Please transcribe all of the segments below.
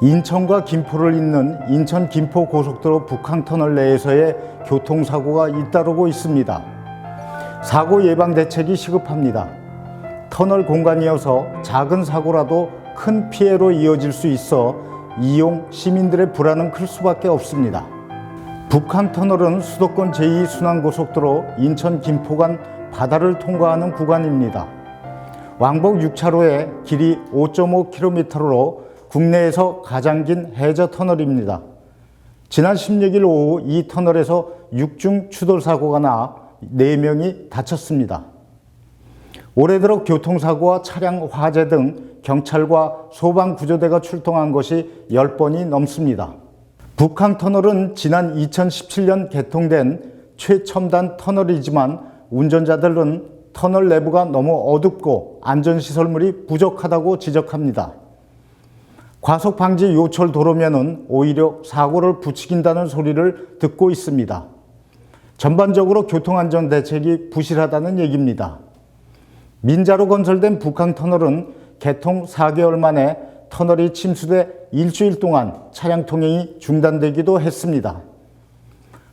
인천과 김포를 잇는 인천 김포 고속도로 북항터널 내에서의 교통사고가 잇따르고 있습니다. 사고 예방 대책이 시급합니다. 터널 공간이어서 작은 사고라도 큰 피해로 이어질 수 있어 이용 시민들의 불안은 클 수밖에 없습니다. 북한터널은 수도권 제2순환고속도로 인천 김포 간 바다를 통과하는 구간입니다. 왕복 6차로에 길이 5.5km로 국내에서 가장 긴 해저 터널입니다. 지난 16일 오후 이 터널에서 6중 추돌 사고가 나 4명이 다쳤습니다. 올해 들어 교통사고와 차량 화재 등 경찰과 소방구조대가 출동한 것이 10번이 넘습니다. 북항 터널은 지난 2017년 개통된 최첨단 터널이지만 운전자들은 터널 내부가 너무 어둡고 안전시설물이 부족하다고 지적합니다. 과속 방지 요철 도로면은 오히려 사고를 부추긴다는 소리를 듣고 있습니다. 전반적으로 교통안전 대책이 부실하다는 얘기입니다. 민자로 건설된 북한터널은 개통 4개월 만에 터널이 침수돼 일주일 동안 차량 통행이 중단되기도 했습니다.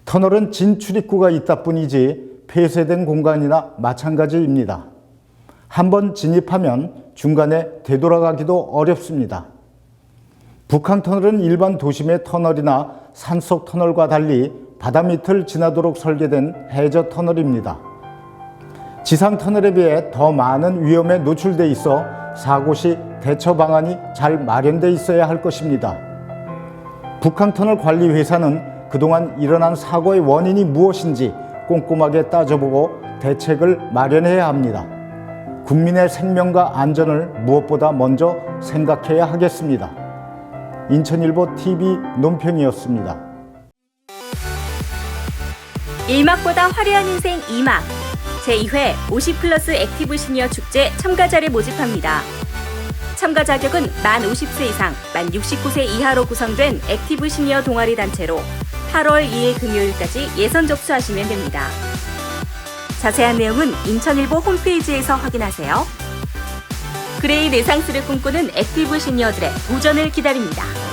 터널은 진출입구가 있다 뿐이지 폐쇄된 공간이나 마찬가지입니다. 한번 진입하면 중간에 되돌아가기도 어렵습니다. 북한 터널은 일반 도심의 터널이나 산속 터널과 달리 바다 밑을 지나도록 설계된 해저 터널입니다. 지상 터널에 비해 더 많은 위험에 노출돼 있어 사고 시 대처 방안이 잘 마련돼 있어야 할 것입니다. 북한 터널 관리 회사는 그동안 일어난 사고의 원인이 무엇인지 꼼꼼하게 따져보고 대책을 마련해야 합니다. 국민의 생명과 안전을 무엇보다 먼저 생각해야 하겠습니다. 인천일보 TV 논평이었습니다. 1막보다 화려한 인생 2막 제2회 50 플러스 액티브 시니어 축제 참가자를 모집합니다. 참가 자격은 만 50세 이상, 만 69세 이하로 구성된 액티브 시니어 동아리 단체로 8월 2일 금요일까지 예선 접수하시면 됩니다. 자세한 내용은 인천일보 홈페이지에서 확인하세요. 그레이 네상스를 꿈꾸는 액티브 시니어들의 도전을 기다립니다.